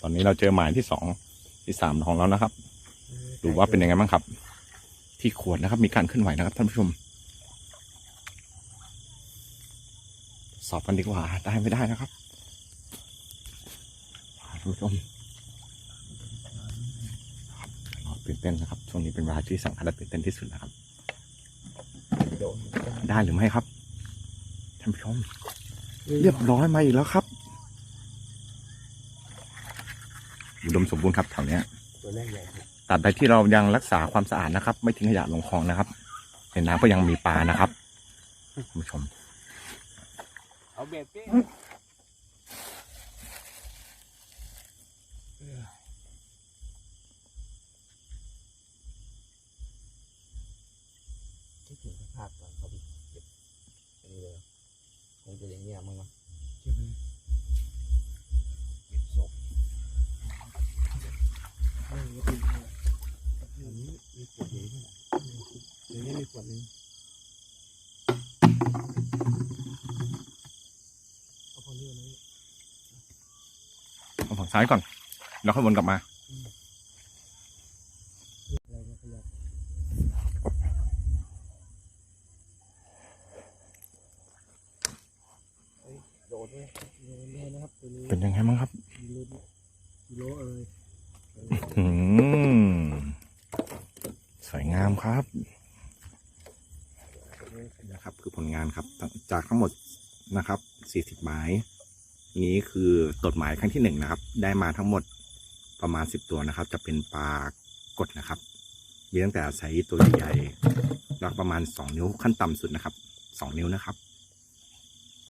ตอนนี้เราเจอหมายที่สองที่สามของเรานะครับ ดูว่าเป็นยังไงบ้างครับ ที่ขวดนะครับ มีการเคลื่อนไหวนะครับท่านผู้ชม สอบกันดีกว่าได้ไม่ได้นะครับท่านผู้ชมครับเราตื่นเต้นนะครับช่วงนี้เป็นเวลาที่สำคัญและตื่นเต้นที่สุดนะครับโดนได้หรือไม่ครับท่านผู้ชมเรียบร้อยมาอีกแล้วครับ อุดมสมบูรณ์ครับแถวเนี้ยตัวแรกใหญ่ครับตราบใดที่เรายังรักษาความสะอาดนะครับ ไม่ทิ้งขยะลงคลองนะครับในน้ำก็ยังมีปลานะครับคุณผู้ชมเอาเบ็ดพี่คิดถึงสภาพตอนเขาไปเก็บอั ที่ไหนเดี๋ยวนี้มีขวดนึงเอาพอเรื่องนี้เอาฝั่งซ้ายก่อน แล้วค่อยวนกลับมา อะไรนะขยับเฮ้ยโดดเลยโดดเลยนะครับตัวนี้เป็นยังไงบ้างครับกิโลกิโลเอ้ยอืมสวยงามครับ นะครับ คือผลงานครับจากทั้งหมดนะครับ40หมาย นี้คือตดหมายครั้งที่หนึ่งนะครับ ได้มาทั้งหมดประมาณ10ตัวนะครับ จะเป็นปลากดนะครับมีตั้งแต่ไซส์ตัวใหญ่ๆหลักประมาณ2นิ้วขั้นต่ำสุดนะครับ2นิ้วนะครับ